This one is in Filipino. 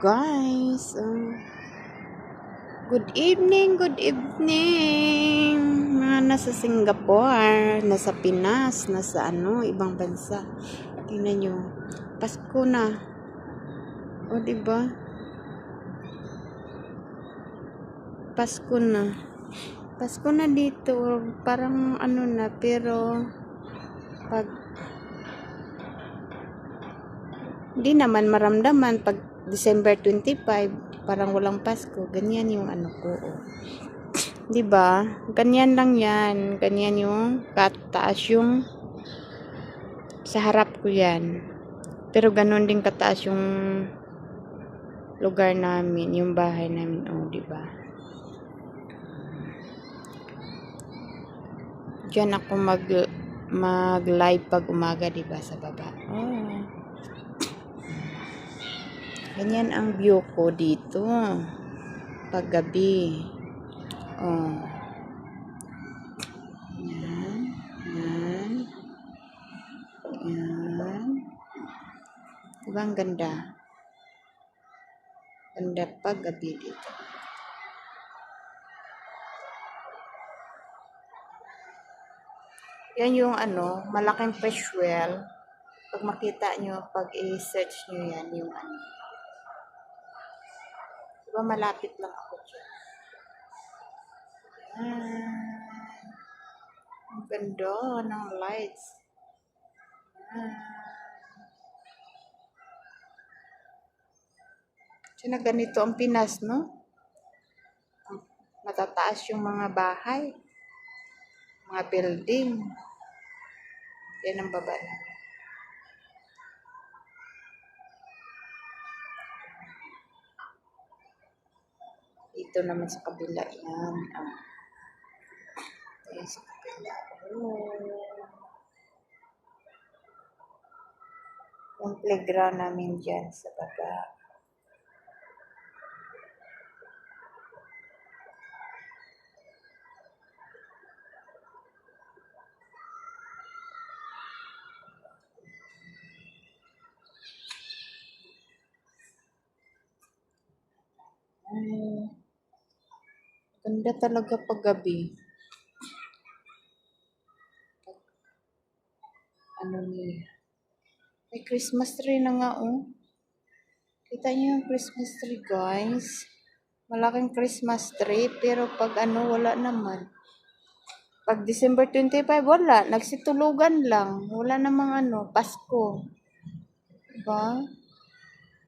guys. Uh, good evening, good evening. Mga nasa Singapore, nasa Pinas, nasa ano, ibang bansa. Tingnan nyo. Pasko na. O, di ba? Pasko na. Pasko na dito. Parang ano na, pero pag hindi naman maramdaman pag December 25 parang walang Pasko. Ganyan yung ano ko. 'di ba? Ganyan lang yan. Ganyan yung kataas yung sa harap ko yan. Pero ganun din kataas yung lugar namin yung bahay namin. Oh 'di ba? Diyan ako mag mag live pag umaga 'di ba sa baba. Oh Ganyan ang view ko dito. Paggabi. Oh. Yan. Yan. Yan. Diba ganda? Ganda paggabi dito. Yan yung ano, malaking fish well. Pag makita nyo, pag i-search nyo yan, yung ano, Diba malapit lang ako dyan. Ayan. Ang ganda ng lights. Ayan. Kasi na ganito ang Pinas, no? Matataas yung mga bahay. Mga building. Yan ang baba namin. Dito naman sa kabila yan. Ah. Sa kabila. Oh. Yung playground namin dyan sa baba. Ay. Ganda talaga pag gabi. Ano niya? May Christmas tree na nga, oh. Kita niyo yung Christmas tree, guys. Malaking Christmas tree, pero pag ano, wala naman. Pag December 25, wala. Nagsitulugan lang. Wala namang ano, Pasko. Diba?